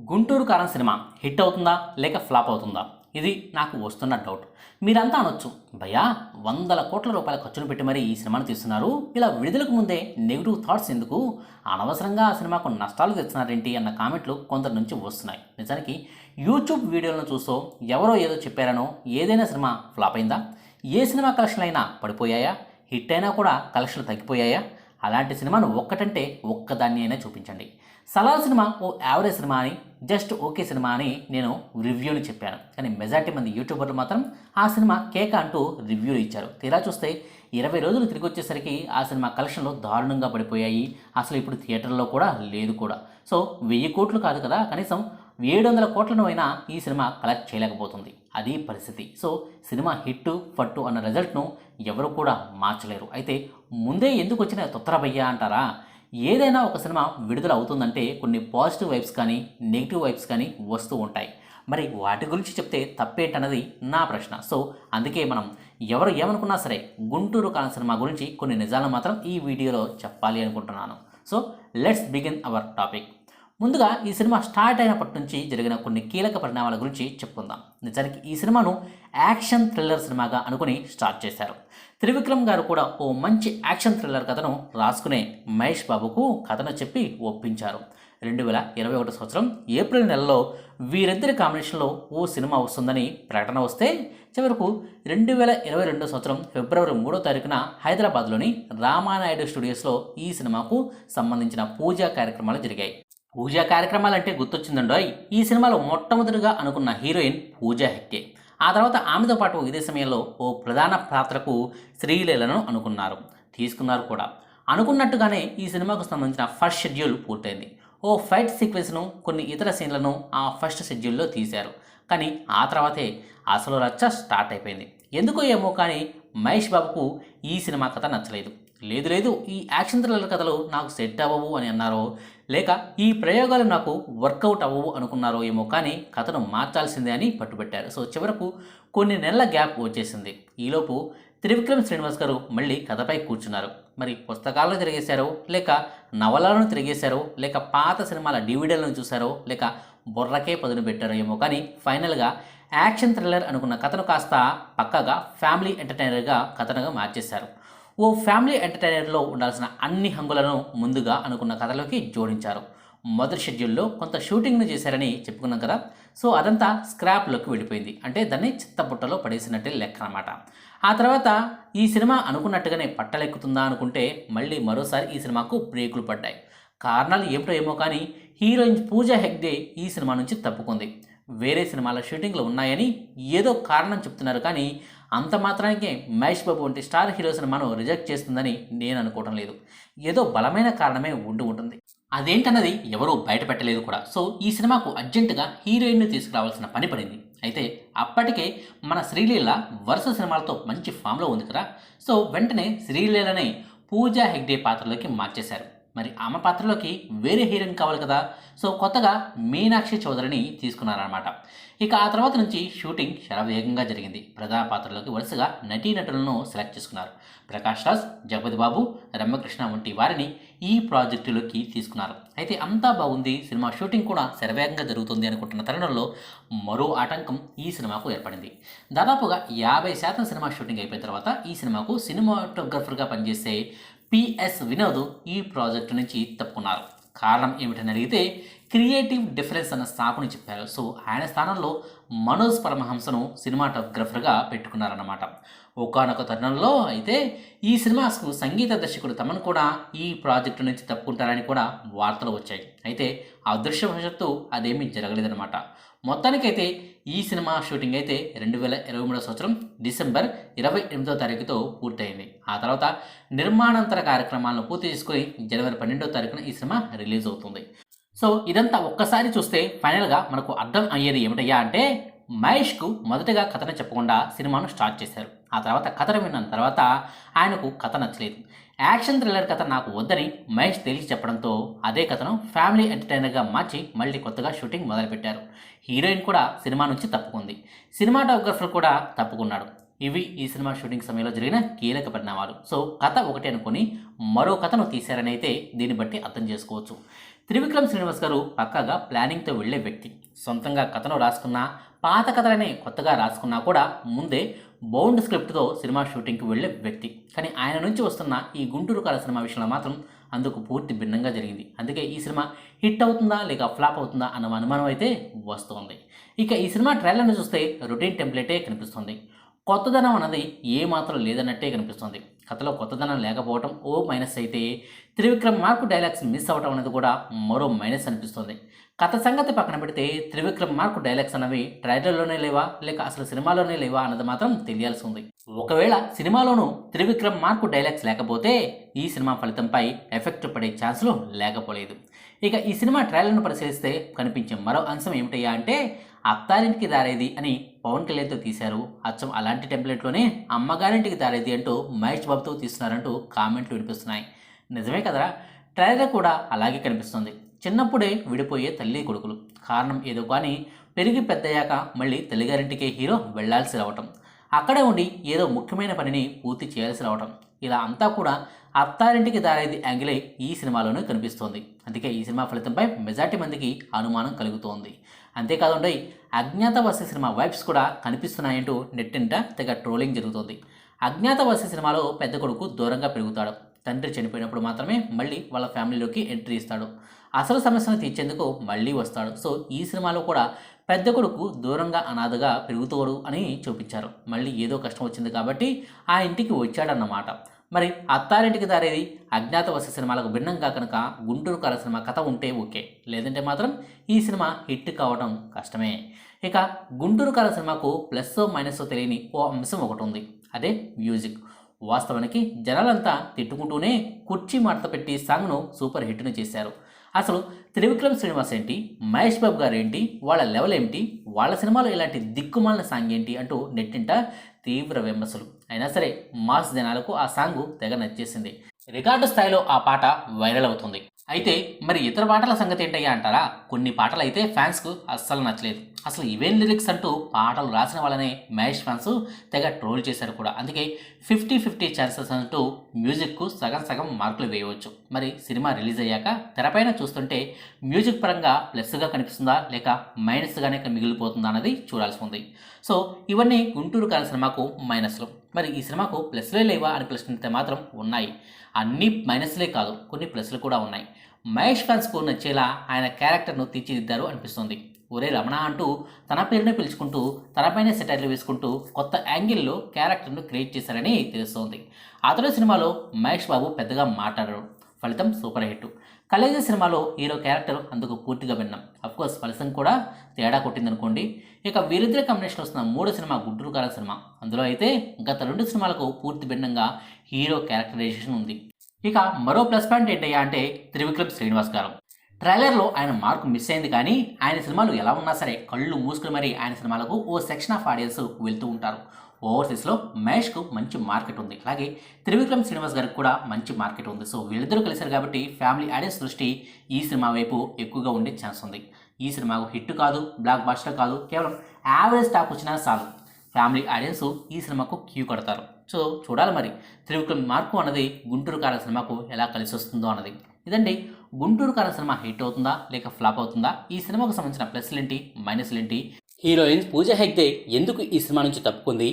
గుంటూరు కారం cinema hit అవుతుందా లేక ఫ్లాప్ అవుతుందా? ఇది నాకు వస్తున్న డౌట్. మీరంతా అనొచ్చు భయ్యా వందల కోట్ల రూపాయల ఖర్చును పెట్టి మరీ ఈ సినిమాను తీస్తున్నారు. ఇలా విడుదలకు ముందే నెగిటివ్ థాట్స్ ఎందుకు? అనవసరంగా ఆ సినిమాకు నష్టాలు తెస్తున్నారేంటి? అన్న కామెంట్లు కొందరి నుంచి వస్తున్నాయి. నిజానికి యూట్యూబ్ వీడియోలను చూస్తూ ఎవరో ఏదో చెప్పారనో ఏదైనా సినిమా ఫ్లాప్ అయిందా? ఏ సినిమా కలెక్షన్లు అయినా పడిపోయాయా? హిట్ అయినా కూడా కలెక్షన్లు తగ్గిపోయాయా? అలాంటి సినిమాను ఒక్కటంటే ఒక్కదాన్ని అయినా చూపించండి. సలార్ సినిమా ఓ యావరేజ్ సినిమా అని జస్ట్ ఓకే సినిమా అని నేను రివ్యూని చెప్పాను. కానీ మెజార్టీ మంది యూట్యూబర్లు మాత్రం ఆ సినిమా కేక అంటూ రివ్యూలు ఇచ్చారు. తీరా చూస్తే ఇరవై రోజులు తిరిగి వచ్చేసరికి ఆ సినిమా కలెక్షన్లు దారుణంగా పడిపోయాయి. అసలు ఇప్పుడు థియేటర్లో కూడా లేదు కూడా. సో వెయ్యి కోట్లు కాదు కదా కనీసం ఏడు వందల కోట్లను అయినా ఈ సినిమా కలెక్ట్ చేయలేకపోతుంది. అది పరిస్థితి. సో సినిమా హిట్ ఫట్టు అన్న రిజల్ట్ను ఎవరు కూడా మార్చలేరు. అయితే ముందే ఎందుకు వచ్చిన తొత్తరబయ్యా అంటారా? ఏదైనా ఒక సినిమా విడుదల అవుతుందంటే కొన్ని పాజిటివ్ వైబ్స్ కానీ నెగిటివ్ వైబ్స్ కానీ వస్తూ ఉంటాయి. మరి వాటి గురించి చెప్తే తప్పేంటన్నది నా ప్రశ్న. సో అందుకే మనం ఎవరు ఏమనుకున్నా సరే గుంటూరు కాలం సినిమా గురించి కొన్ని నిజాలను మాత్రం ఈ వీడియోలో చెప్పాలి అనుకుంటున్నాను. So let's begin our topic. ముందుగా ఈ సినిమా స్టార్ట్ అయినప్పటి నుంచి జరిగిన కొన్ని కీలక పరిణామాల గురించి చెప్పుకుందాం. నిజానికి ఈ సినిమాను యాక్షన్ థ్రిల్లర్ సినిమాగా అనుకుని స్టార్ట్ చేశారు. త్రివిక్రమ్ గారు కూడా ఓ మంచి యాక్షన్ థ్రిల్లర్ కథను రాసుకునే మహేష్ బాబుకు కథను చెప్పి ఒప్పించారు. రెండు వేల ఇరవై ఒకటి సంవత్సరం ఏప్రిల్ నెలలో వీరిద్దరి కాంబినేషన్లో ఓ సినిమా వస్తుందని ప్రకటన వస్తే చివరకు రెండు వేల ఇరవై రెండో సంవత్సరం ఫిబ్రవరి మూడో తారీఖున హైదరాబాద్లోని రామానాయుడు స్టూడియోస్లో ఈ సినిమాకు సంబంధించిన పూజా కార్యక్రమాలు జరిగాయి. పూజా కార్యక్రమాలు అంటే గుర్తొచ్చిందండోయ్ ఈ సినిమాలో మొట్టమొదటిగా అనుకున్న హీరోయిన్ పూజా హెక్కే ఆ తర్వాత ఆమెతో పాటు ఇదే సమయంలో ఓ ప్రధాన పాత్రకు శ్రీలీలను అనుకున్నారు. తీసుకున్నారు కూడా. అనుకున్నట్టుగానే ఈ సినిమాకు సంబంధించిన ఫస్ట్ షెడ్యూల్ పూర్తయింది. ఓ ఫైట్ సీక్వెన్స్ను కొన్ని ఇతర సీన్లను ఆ ఫస్ట్ షెడ్యూల్లో తీశారు. కానీ ఆ తర్వాతే అసలు రచ్చ స్టార్ట్ అయిపోయింది. ఎందుకో ఏమో కానీ మహేష్ బాబుకు ఈ సినిమా కథ నచ్చలేదు. లేదు లేదు. ఈ యాక్షన్ థ్రిల్లర్ కథలు నాకు సెట్ అవ్వవు అని అన్నారో లేక ఈ ప్రయోగాలు నాకు వర్కౌట్ అవ్వవు అనుకున్నారో ఏమో కానీ కథను మార్చాల్సిందే అని పట్టుబట్టారు. సో చివరకు కొన్ని నెలల గ్యాప్ వచ్చేసింది. ఈలోపు త్రివిక్రమ్ శ్రీనివాస్ గారు మళ్ళీ కథపై కూర్చున్నారు. మరి పుస్తకాలను తిరిగేశారో లేక నవలలను తిరిగేశారో లేక పాత సినిమాల డివిడీలను చూశారో లేక బుర్రకే పదును పెట్టారో ఏమో కానీ ఫైనల్గా యాక్షన్ థ్రిల్లర్ అనుకున్న కథను కాస్త పక్కగా ఫ్యామిలీ ఎంటర్టైనర్గా కథనగా మార్చేశారు. ఓ ఫ్యామిలీ ఎంటర్టైనర్లో ఉండాల్సిన అన్ని హంగులను ముందుగా అనుకున్న కథలోకి జోడించారు. మొదటి షెడ్యూల్లో కొంత షూటింగ్ను చేశారని చెప్పుకున్నాం కదా. సో అదంతా స్క్రాప్లోకి వెళ్ళిపోయింది. అంటే దాన్ని చిత్తబుట్టలో పడేసినట్టే లెక్క అనమాట ఆ తర్వాత ఈ సినిమా అనుకున్నట్టుగానే పట్టలెక్కుతుందా అనుకుంటే మళ్ళీ మరోసారి ఈ సినిమాకు బ్రేకులు పడ్డాయి. కారణాలు ఏమిటో ఏమో కానీ హీరోయిన్ పూజా హెగ్డే ఈ సినిమా నుంచి తప్పుకుంది. వేరే సినిమాల షూటింగ్లు ఉన్నాయని ఏదో కారణం చెప్తున్నారు కానీ అంత మాత్రానికే మహేష్ బాబు వంటి స్టార్ హీరో సినిమాను రిజెక్ట్ చేస్తుందని నేను అనుకోవడం లేదు. ఏదో బలమైన కారణమే ఉండి ఉంటుంది. అదేంటన్నది ఎవరూ బయటపెట్టలేదు కూడా. సో ఈ సినిమాకు అర్జెంటుగా హీరోయిన్ను తీసుకురావాల్సిన పని పడింది. అయితే అప్పటికే మన శ్రీలీల వరుస సినిమాలతో మంచి ఫామ్లో ఉంది కదా. సో వెంటనే శ్రీలీలనే పూజా హెగ్డే పాత్రలోకి మార్చేశారు. మరి ఆమె పాత్రలోకి వేరే హీరోయిన్ కావాలి కదా. సో కొత్తగా మీనాక్షి చౌదరిని తీసుకున్నారనమాట ఇక ఆ తర్వాత నుంచి షూటింగ్ శరవేగంగా జరిగింది. ప్రధాన పాత్రలోకి వరుసగా నటీనటులను సెలెక్ట్ చేసుకున్నారు. ప్రకాష్ రాజ్ జగపతి బాబు రమ్యకృష్ణ వంటి వారిని ఈ ప్రాజెక్టులోకి తీసుకున్నారు. అయితే అంతా బాగుంది సినిమా షూటింగ్ కూడా శరవేగంగా జరుగుతుంది అనుకుంటున్న తరుణంలో మరో ఆటంకం ఈ సినిమాకు ఏర్పడింది. దాదాపుగా యాభై శాతం సినిమా షూటింగ్ అయిపోయిన తర్వాత ఈ సినిమాకు సినిమాటోగ్రఫర్గా పనిచేసే పిఎస్ వినోద్ ఈ ప్రాజెక్టు నుంచి తప్పుకున్నారు. కారణం ఏమిటని అడిగితే క్రియేటివ్ డిఫరెన్స్ అన్న స్థాపన చెప్పారు. సో ఆయన స్థానంలో మనోజ్ పరమహంసను సినిమాటోగ్రఫర్గా పెట్టుకున్నారన్నమాట. ఒకనొక తరుణంలో అయితే ఈ సినిమాకు సంగీత దర్శకుడు తమను కూడా ఈ ప్రాజెక్టు నుంచి తప్పుకుంటారని కూడా వార్తలు వచ్చాయి. అయితే అదృష్టవశత్తు అదేమీ జరగలేదన్నమాట. మొత్తానికైతే ఈ సినిమా షూటింగ్ అయితే రెండు వేల ఇరవై మూడో సంవత్సరం డిసెంబర్ ఇరవై ఎనిమిదో తారీఖుతో పూర్తయింది. ఆ తర్వాత నిర్మాణాంతర కార్యక్రమాలను పూర్తి చేసుకుని జనవరి పన్నెండో తారీఖున ఈ సినిమా రిలీజ్ అవుతుంది. సో ఇదంతా ఒక్కసారి చూస్తే ఫైనల్గా మనకు అర్థం అయ్యేది ఏమిటయ్యా అంటే మహేష్కు మొదటగా కథను చెప్పకుండా సినిమాను స్టార్ట్ చేశారు. ఆ తర్వాత కథను విన్న తర్వాత ఆయనకు కథ నచ్చలేదు. యాక్షన్ థ్రిల్లర్ కథ నాకు వద్దని మహేష్ తేల్చి చెప్పడంతో అదే కథను ఫ్యామిలీ ఎంటర్టైనర్గా మార్చి మళ్ళీ కొత్తగా షూటింగ్ మొదలుపెట్టారు. హీరోయిన్ కూడా సినిమా నుంచి తప్పుకుంది. సినిమాటోగ్రఫర్ కూడా తప్పుకున్నాడు. ఇవి ఈ సినిమా షూటింగ్ సమయంలో జరిగిన కీలక పరిణామాలు. సో కథ ఒకటి అనుకొని మరో కథను తీశారని అయితే దీన్ని బట్టి అర్థం చేసుకోవచ్చు. త్రివిక్రమ్ శ్రీనివాస్ గారు పక్కాగా ప్లానింగ్తో వెళ్ళే వ్యక్తి. సొంతంగా కథను రాసుకున్నా పాత కథలనే కొత్తగా రాసుకున్నా కూడా ముందే బౌండ్ స్క్రిప్ట్తో సినిమా షూటింగ్కి వెళ్ళే వ్యక్తి. కానీ ఆయన నుంచి వస్తున్న ఈ గుంటూరు కాల సినిమా విషయంలో మాత్రం అందుకు పూర్తి భిన్నంగా జరిగింది. అందుకే ఈ సినిమా హిట్ అవుతుందా లేక ఫ్లాప్ అవుతుందా అన్న అనుమానం అయితే వస్తుంది. ఇక ఈ సినిమా ట్రైలర్ను చూస్తే రొటీన్ టెంప్లెటే కనిపిస్తుంది. కొత్తదనం అన్నది ఏ మాత్రం లేదన్నట్టే కనిపిస్తుంది. కథలో కొత్తదనం లేకపోవటం ఓ మైనస్ అయితే త్రివిక్రమ్ మార్కు డైలాగ్స్ మిస్ అవ్వటం అనేది కూడా మరో మైనస్ అనిపిస్తుంది. కథ సంగతి పక్కన పెడితే త్రివిక్రమ్ మార్కు డైలాగ్స్ అనేవి ట్రైలర్లోనే లేవా? లేక అసలు సినిమాలోనే లేవా? అన్నది మాత్రం తెలియాల్సి ఉంది. ఒకవేళ సినిమాలోనూ త్రివిక్రమ్ మార్కు డైలాగ్స్ లేకపోతే ఈ సినిమా ఫలితంపై ఎఫెక్ట్ పడే ఛాన్సులు లేకపోలేదు. ఇక ఈ సినిమా ట్రైలర్ను పరిశీలిస్తే కనిపించే మరో అంశం ఏమిటయ్యా అంటే అత్తారింటికి దారేది అని పవన్ కళ్యాణ్తో తీశారు. అచ్చం అలాంటి టెంప్లెట్లోనే అమ్మగారింటికి దారేది అంటూ మహేష్ బాబుతో తీస్తున్నారంటూ కామెంట్లు వినిపిస్తున్నాయి. నిజమే కదరా? ట్రైలర్ కూడా అలాగే కనిపిస్తుంది. చిన్నప్పుడే విడిపోయే తల్లి కొడుకులు. కారణం ఏదో కానీ పెరిగి పెద్దయ్యాక మళ్ళీ తల్లిగారింటికే హీరో వెళ్ళాల్సి రావటం. అక్కడే ఉండి ఏదో ముఖ్యమైన పనిని పూర్తి చేయాల్సి రావటం. ఇలా అంతా కూడా అత్తారింటికి దారేది యాంగిలే ఈ సినిమాలోనే కనిపిస్తోంది. అందుకే ఈ సినిమా ఫలితంపై మెజార్టీ మందికి అనుమానం కలుగుతోంది. అంతేకాదండి అజ్ఞాతవాసి సినిమా వైబ్స్ కూడా కనిపిస్తున్నాయంటూ నెట్టింట తెగ ట్రోలింగ్ జరుగుతోంది. అజ్ఞాతవాసి సినిమాలో పెద్ద కొడుకు దూరంగా పెరుగుతాడు. తండ్రి చనిపోయినప్పుడు మాత్రమే మళ్ళీ వాళ్ళ ఫ్యామిలీలోకి ఎంట్రీ ఇస్తాడు. అసలు సమస్యను తీర్చేందుకు మళ్ళీ వస్తాడు. సో ఈ సినిమాలో కూడా పెద్ద కొడుకు దూరంగా అనాథగా పెరుగుతాడు అని చూపించారు. మళ్ళీ ఏదో కష్టం వచ్చింది కాబట్టి ఆ ఇంటికి వచ్చాడన్నమాట. మరి అత్తారింటికి దారేది అజ్ఞాతవాస సినిమాలకు భిన్నంగా కనుక గుంటూరు కాల సినిమా కథ ఉంటే ఓకే లేదంటే మాత్రం ఈ సినిమా హిట్ కావడం కష్టమే. ఇక గుంటూరు కాల సినిమాకు ప్లస్ మైనస్ తెలియని ఓ అంశం ఒకటి ఉంది. అదే మ్యూజిక్. వాస్తవానికి జనాలంతా తిట్టుకుంటూనే కుర్చీ మడత పెట్టి సాంగ్ను సూపర్ హిట్ను చేశారు. అసలు త్రివిక్రమ్ శ్రీనివాస్ ఏంటి? మహేష్ బాబు గారు ఏంటి? వాళ్ళ లెవెల్ ఏంటి వాళ్ళ సినిమాలో ఇలాంటి దిక్కుమాలిన సాంగ్ ఏంటి అంటూ నెట్టింట తీవ్ర విమర్శలు. అయినా సరే మాస్ జనాలకు ఆ సాంగ్ తెగ నచ్చేసింది. రికార్డు స్థాయిలో ఆ పాట వైరల్ అవుతుంది. అయితే మరి ఇతర పాటల సంగతి ఏంటయ్యా అంటారా? కొన్ని పాటలు అయితే ఫ్యాన్స్కు అస్సలు నచ్చలేదు. అసలు ఇవేం లిరిక్స్ అంటూ పాటలు రాసిన వాళ్ళనే మహేష్ ఫ్యాన్స్ తెగ ట్రోల్ చేశారు కూడా. అందుకే ఫిఫ్టీ ఫిఫ్టీ ఛాన్సెస్ అంటూ మ్యూజిక్కు సగం సగం మార్కులు వేయవచ్చు. మరి సినిమా రిలీజ్ అయ్యాక తెరపైన చూస్తుంటే మ్యూజిక్ పరంగా ప్లస్గా కనిపిస్తుందా? లేక మైనస్గానే మిగిలిపోతుందా? అన్నది చూడాల్సి ఉంది. సో ఇవన్నీ గుంటూరు కాల సినిమాకు మైనస్లు. మరి ఈ సినిమాకు ప్లస్లే లేవా అని ప్రశ్నిస్తే మాత్రం ఉన్నాయి. అన్ని మైనస్లే కాదు కొన్ని ప్లస్లు కూడా ఉన్నాయి. మహేష్ ఫ్యాన్స్కు నచ్చేలా ఆయన క్యారెక్టర్ను తీర్చిదిద్దారు అనిపిస్తుంది. ఒరే రమణ అంటూ తన పేరునే పిలుచుకుంటూ తనపైనే సెటైర్లు వేసుకుంటూ కొత్త యాంగిల్లో క్యారెక్టర్ను క్రియేట్ చేశారని తెలుస్తోంది. అతడు సినిమాలో మహేష్ బాబు పెద్దగా మాట్లాడరు. ఫలితం సూపర్ హిట్. కలేజ సినిమాలో హీరో క్యారెక్టర్ అందుకు పూర్తిగా భిన్నం. అఫ్కోర్స్ ఫలితం కూడా తేడా కొట్టిందనుకోండి. ఇక వీరిద్దరి కాంబినేషన్ వస్తున్న మూడో సినిమా గుంటూరు కాల సినిమా. అందులో అయితే గత రెండు సినిమాలకు పూర్తి భిన్నంగా హీరో క్యారెక్టరైజేషన్ ఉంది. ఇక మరో ప్లస్ పాయింట్ ఏంటయ్యా అంటే త్రివిక్రమ్ శ్రీనివాస్ గారు ట్రైలర్లో ఆయన మార్కు మిస్ అయింది కానీ ఆయన సినిమాలు ఎలా ఉన్నా సరే కళ్ళు మూసుకుని మరీ ఆయన సినిమాలకు ఓ సెక్షన్ ఆఫ్ ఆడియన్స్ వెళ్తూ ఉంటారు. ఓవర్సీస్లో మహేష్కు మంచి మార్కెట్ ఉంది. అలాగే త్రివిక్రమ్ శ్రీనివాస్ గారికి కూడా మంచి మార్కెట్ ఉంది. సో వీళ్ళిద్దరూ కలిశారు కాబట్టి ఫ్యామిలీ ఆడియన్స్ దృష్టి ఈ సినిమా వైపు ఎక్కువగా ఉండే ఛాన్స్ ఉంది. ఈ సినిమాకు హిట్ కాదు బ్లాక్ బాస్టర్ కాదు కేవలం యావరేజ్ టాక్ వచ్చినా చాలు. ఫ్యామిలీ ఆడియన్స్ ఈ సినిమాకు క్యూ కడతారు. సో చూడాలి మరి త్రివిక్రమ్ మార్కు అన్నది గుంటూరు కాల సినిమాకు ఎలా కలిసి వస్తుందో అన్నది. ఇదండి గుంటూరు కాల సినిమా హిట్ అవుతుందా లేక ఫ్లాప్ అవుతుందా? ఈ సినిమాకు సంబంధించిన ప్లస్లు ఏంటి మైనస్లు ఏంటి? హీరోయిన్ పూజ హెగ్దే ఎందుకు ఈ సినిమా నుంచి తప్పుకుంది?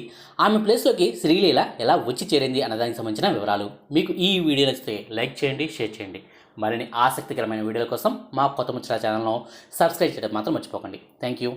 ఆమె ప్లేస్లోకి శ్రీలీల ఎలా వచ్చి చేరింది అన్నదానికి సంబంధించిన వివరాలు మీకు ఈ వీడియో నచ్చితే లైక్ చేయండి షేర్ చేయండి. మరిన్ని ఆసక్తికరమైన వీడియోల కోసం మా కొత్త ముచ్చట ఛానల్ను సబ్స్క్రైబ్ చేయడం మాత్రం మర్చిపోకండి. Thank you.